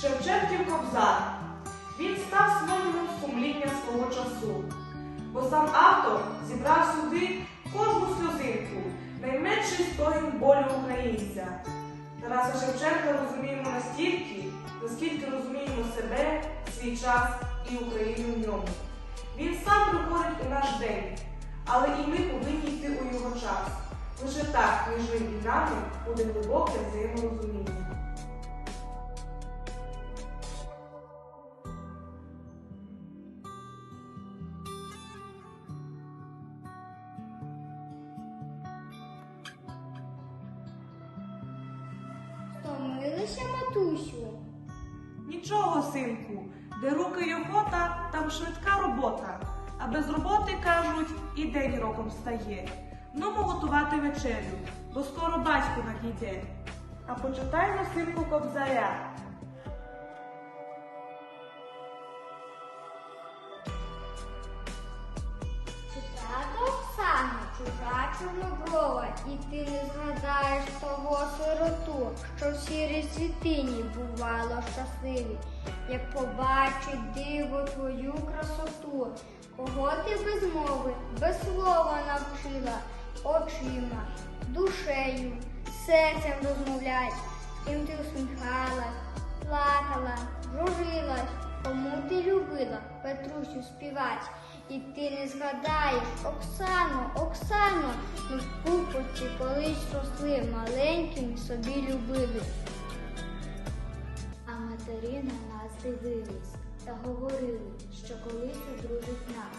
Шевченків Кобзар. Він став символом сумління свого часу, бо сам автор зібрав сюди кожну сльозинку, найменший стогін болю українця. Тараса Шевченка розуміємо настільки, наскільки розуміємо себе, свій час і Україну в ньому. Він сам приходить у наш день, але і ми повинні йти у його час. Лише так між ним і нами буде глибоке взаєморозуміння. Стомилися, матусю. Нічого, синку, де руки й охота, там швидка робота. А без роботи, кажуть, і день роком стає. Нумо готувати вечерю, бо скоро батько надійде. А почитаймо, синку, кобзаря. Чужа чорноброва, і ти не згадаєш того сироту, що в сірій світині бувало щасливі, як побачить диво твою красоту, кого ти без мови, без слова навчила, очима, душею, серцем розмовлять, з ким ти усміхалась, плакала, дружилась, кому ти любила Петрусю співать. І ти не згадаєш, Оксано, Оксано, ми в пупочці колись росли, маленьким собі любили. А матері на нас дивились та говорили, що колись одружить нас,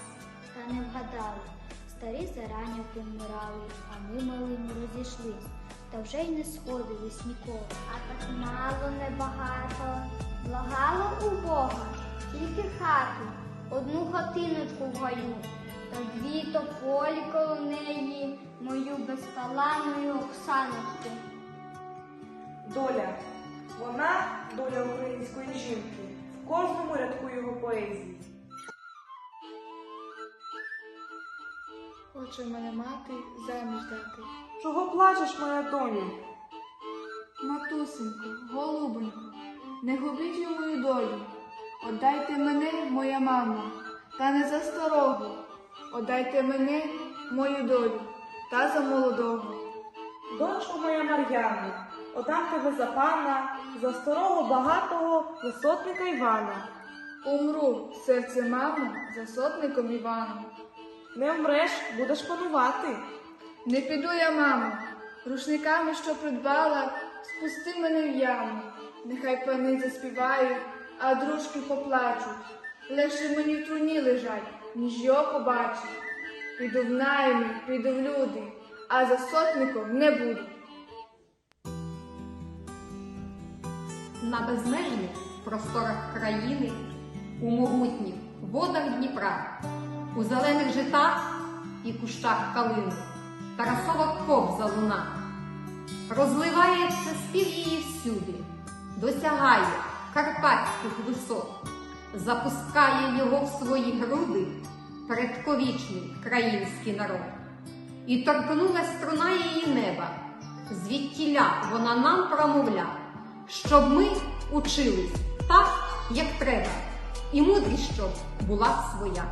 та не вгадали. Старі зарані помирали, а ми малими розійшлись, та вже й не сходились ніколи. А так мало небагато, благало у Бога, тільки хату, одну хатиночку в гаю, та дві тополі коло неї, мою безталанну Оксаночку. Доля. Вона доля української жінки в кожному рядку його поезії. Хоче мене мати заміж дати. Чого плачеш, моя доню? Матусенько, голубонько, не губіть мою долю. Отдайте мене, моя мама, та не за старого. Отдайте мене, мою долю, та за молодого. Дочко моя Мар'яна, отдам тебе за пана, за старого багатого висотника Івана. Умру, серце мама, за сотником Іваном. Не вмреш, будеш панувати. Не піду я, мамо, рушниками, що придбала, спусти мене в яму. Нехай пани заспівають, а дружки поплачуть. Легше мені в труні лежать, ніж його побачить. Піду в найми, піду в люди, а за сотником не буду. на безмежних просторах країни, у могутніх водах Дніпра, у зелених житах і кущах калини, Тарасова кобза луна. Розливається спів її всюди, досягає карпатських висот, запускає його в свої груди предковічний країнський народ. І торкнула струна її неба, звідтіля вона нам промовля, щоб ми учились так, як треба, і мудрість щоб була своя.